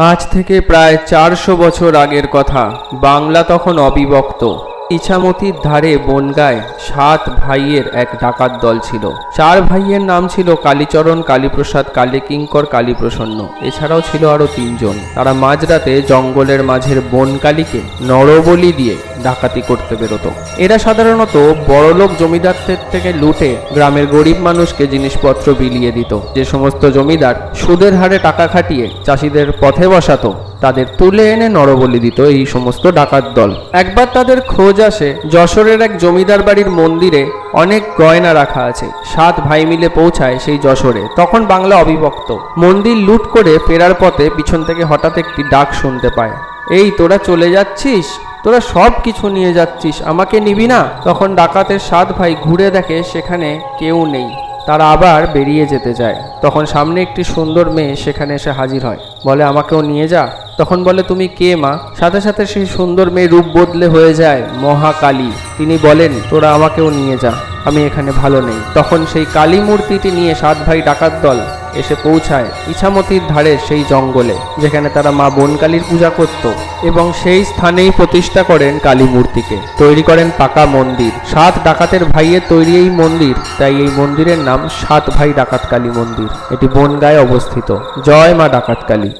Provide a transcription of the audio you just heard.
আজ থেকে প্রায় চারশো বছর আগের কথা। বাংলা তখন অবিভক্ত। ইছামতির ধারে বনগায় সাত ভাইয়ের এক ডাকাত দল ছিল। চার ভাইয়ের নাম ছিল কালীচরণ, কালীপ্রসাদ, কালীকিঙ্কর, কালীপ্রসন্ন। এছাড়াও ছিল আরও তিনজন। তারা মাঝরাতে জঙ্গলের মাঝের বনকালীকে নরবলি দিয়ে ডাকাতি করতে বেরোত। এরা সাধারণত বড়লোক জমিদারদের থেকে লুটে গ্রামের গরিব মানুষকে জিনিসপত্র বিলিয়ে দিত। যে সমস্ত জমিদার সুদের হারে টাকা খাটিয়ে চাষিদের পথে বসাতো তাদের তুলে এনে নরবলি দিত এই সমস্ত ডাকাত দল। একবার তাদের খোঁজ আসে, যশোরের এক জমিদার বাড়ির মন্দিরে অনেক গয়না রাখা আছে। সাত ভাই মিলে পৌঁছায় সেই যশোরে। তখন বাংলা অবিভক্ত। মন্দির লুট করে ফেরার পথে পিছন থেকে হঠাৎ একটি ডাক শুনতে পায়। এই, তোরা চলে যাচ্ছিস? তোরা সব কিছু নিয়ে যাচ্ছিস? আমাকে নিবি না? তখন ডাকাতের সাত ভাই ঘুরে দেখে সেখানে কেউ নেই। তারা আবার বেরিয়ে যেতে যায়। তখন সামনে একটি সুন্দর মেয়ে সেখানে এসে হাজির হয়। বলে, আমাকেও নিয়ে যা। তখন বলে, তুমি কে মা? সাথে সাথে সেই সুন্দর মেয়ে রূপ বদলে হয়ে যায় মহাকালী। তিনি বলেন, তোরা আমাকেও নিয়ে যা। আমি এখানে ভালো নেই। তখন সেই কালী মূর্তিটি নিয়ে সাত ভাই ডাকাত দল এসে পৌঁছায় ইছামতির ধারে সেই জঙ্গলে, যেখানে তারা মা বনকালীর পূজা করত এবং সেই স্থানেই প্রতিষ্ঠা করেন কালী মূর্তিকে। তৈরি করেন পাকা মন্দির। সাত ডাকাতের ভাইয়ের তৈরি এই মন্দির, তাই এই মন্দিরের নাম সাত ভাই ডাকাত কালী মন্দির। এটি বনগায় অবস্থিত। জয় মা ডাকাত কালী।